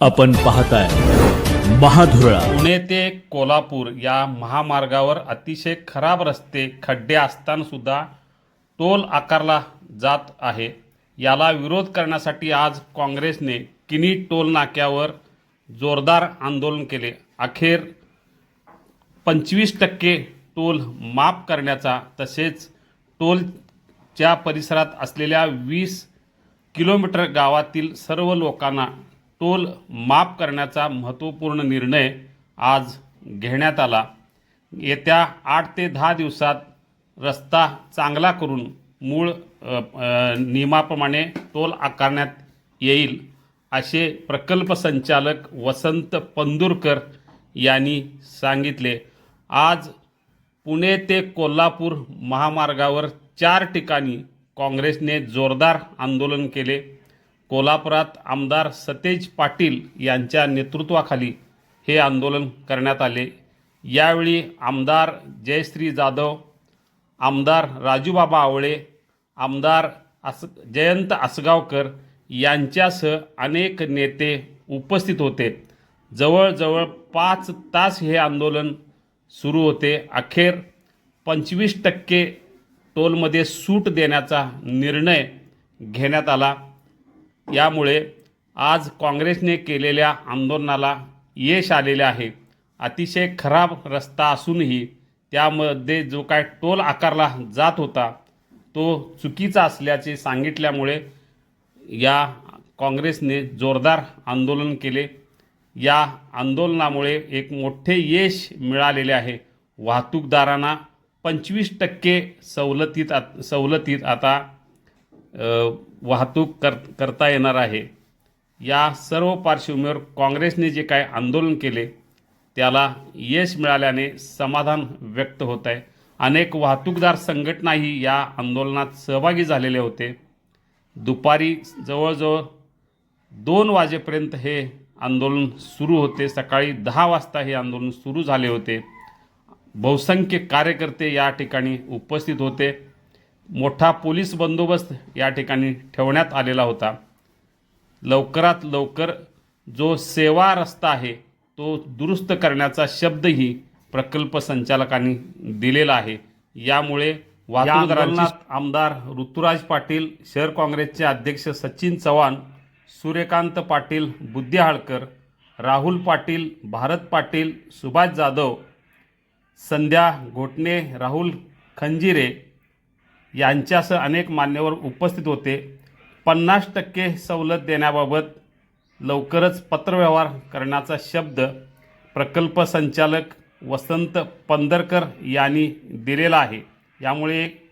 आपण पाहताय महाधुरळा. पुणे ते कोल्हापूर या महामार्गावर अतिशय खराब रस्ते खड्डे असताना सुद्धा टोल आकारला जात आहे. याला विरोध करण्यासाठी आज काँग्रेसने किनी टोल नाक्यावर जोरदार आंदोलन केले. अखेर पंचवीस टक्के टोल माफ करण्याचा तसेच टोलच्या परिसरात असलेल्या वीस किलोमीटर गावातील सर्व लोकांना टोल माफ करण्याचा महत्त्वपूर्ण निर्णय आज घेण्यात आला. येत्या आठ ते दहा दिवसात रस्ता चांगला करून मूळ नियमाप्रमाणे टोल आकारण्यात येईल असे प्रकल्प संचालक वसंत पंदुरकर यांनी सांगितले. आज पुणे ते कोल्हापूर महामार्गावर चार ठिकाणी काँग्रेसने जोरदार आंदोलन केले. कोल्हापुरात आमदार सतेज पाटील यांच्या नेतृत्वाखाली हे आंदोलन करण्यात आले. यावेळी आमदार जयश्री जाधव आमदार राजूबाबा आवळे आमदार अस जयंत आसगावकर यांच्यासह अनेक नेते उपस्थित होते. जवळजवळ पाच तास हे आंदोलन सुरू होते. अखेर पंचवीस टक्के टोलमध्ये सूट देण्याचा निर्णय घेण्यात आला. यामुळे आज काँग्रेसने केलेल्या आंदोलनाला यश आलेले आहे. अतिशय खराब रस्ता असूनही त्यामध्ये जो काय टोल आकारला जात होता तो चुकीचा असल्याचे सांगितल्यामुळे या काँग्रेसने जोरदार आंदोलन केले. या आंदोलनामुळे एक मोठे यश मिळालेले आहे. वाहतूकदारांना पंचवीस टक्के सवलतीत आत सवलतीत आता वाहतूक कर करता येणार आहे. या सर्व पार्श्वभूमीवर काँग्रेसने जे काय आंदोलन केले त्याला यश मिळाल्याने समाधान व्यक्त होत आहे. अनेक वाहतूकदार संघटनाही या आंदोलनात सहभागी झालेले होते. दुपारी जवळजवळ दोन वाजेपर्यंत हे आंदोलन सुरू होते. सकाळी दहा वाजता हे आंदोलन सुरू झाले होते. बहुसंख्य कार्यकर्ते या ठिकाणी उपस्थित होते. मोठा पोलीस बंदोबस्त या ठिकाणी ठेवण्यात आलेला होता. लवकरात लवकर जो सेवा रस्ता आहे तो दुरुस्त करण्याचा शब्दही प्रकल्प संचालकांनी दिलेला आहे. यामुळे वाहतूकदारांना आमदार ऋतुराज पाटील शहर काँग्रेसचे अध्यक्ष सचिन चव्हाण सूर्यकांत पाटील बुद्धिहाळकर राहुल पाटील भारत पाटील सुभाष जाधव संध्या घोटणे राहुल खंजिरे यांच्यासह अनेक मान्यवर उपस्थित होते. पन्नास टक्के सवलत देण्याबाबत लवकरच पत्रव्यवहार करण्याचा शब्द प्रकल्प संचालक वसंत पंदरकर यांनी दिलेला आहे. यामुळे